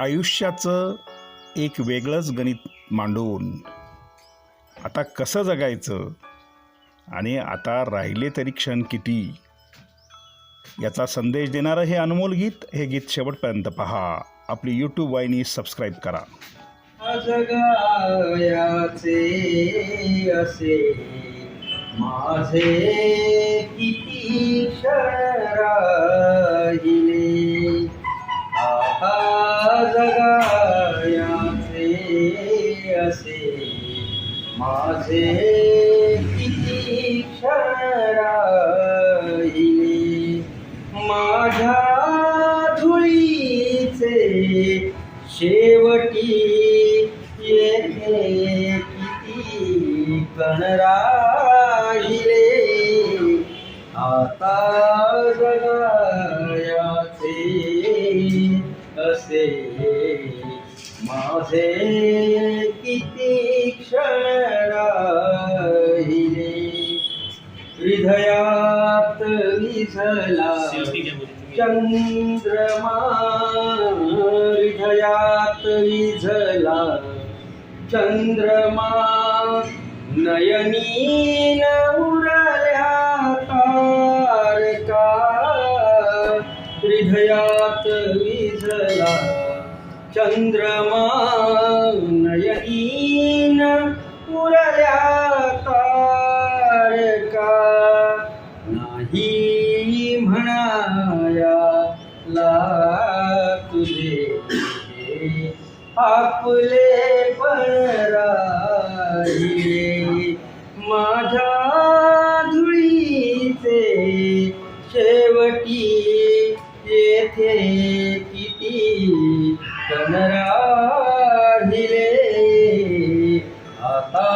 आयुष्याचं एक वेगळंच गणित मांडून आता कसं जगायचं आणि आता राहिले तरी क्षण किती याचा संदेश देणारं हे अनमोल गीत हे गीत शेवटपर्यंत पहा. आपली यूट्यूब वाहिनी सबस्क्राईब करा. जगायाचे असे माझे किती क्षण राहिले माझ्या धुळीचे शेवटी येथे किती कण राहिले. आता जगायाचे असे माझे हृदयात विझला चंद्रमा हृदयात विझला चंद्रमा नयनी उरल्या तारका हृदयात विझला चंद्रमा नयनी उरल्या तारका नाही म्हणाया ला तुझे आपले पण राहिले. माझ्या धुळीचे शेवटी येथे किती कण राहिले. आता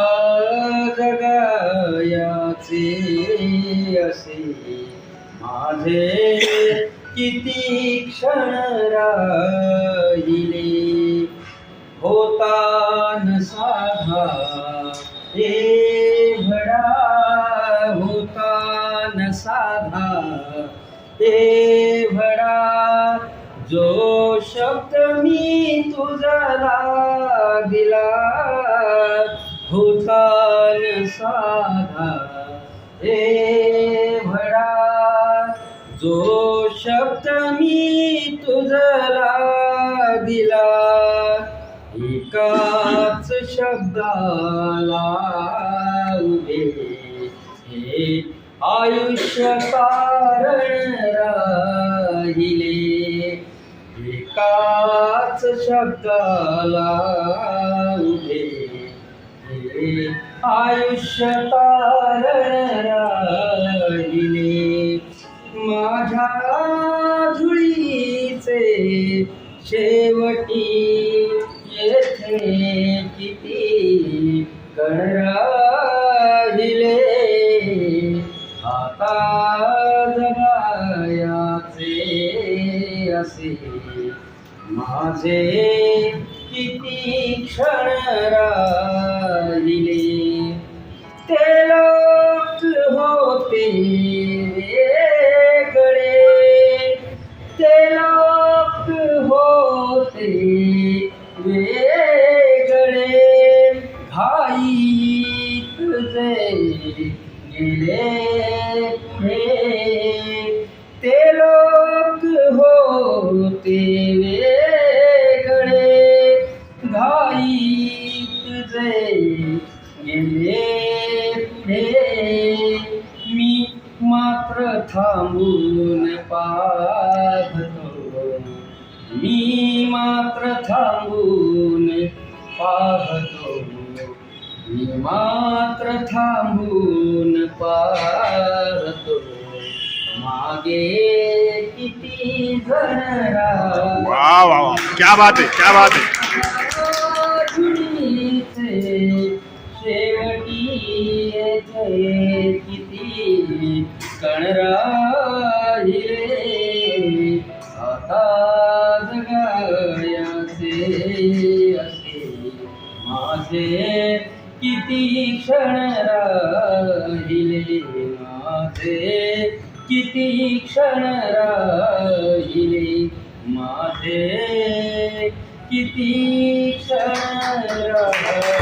जगायाचे असे माझे किती क्षण राहिले. होता न साधा हे भडा होता न साधा हे भडा जो शब्द मी तुझला दिला होता न साधा देवडा भडा जो शब्द मी तुझला दिला एकाच शब्दाला उभे हे आयुष्य कारण राहिले. एकाच शब्दाला उभे हे आयुष्य कारण राहिले माझ्या झुळीचे शेवटी येथे किती कण राहिले? आता जगायाचे असे माझे किती क्षण राहिले. ते लोक होते वेगळे. ते लोक होते वेगळे. भाई तुझे गेले हे ते लोक होते मात्र थांबून पाहतो. मी मात्र थांबून पाहतो. मी मात्र थांबून पाहतो. मागे किती जण वा वा वा. क्या बात आहे क्या बात आहे कण राहिले. आता जगायाचे असे. माझे किती क्षण राहिले. माझे किती क्षण राहिले. माझे किती क्षण राहिले.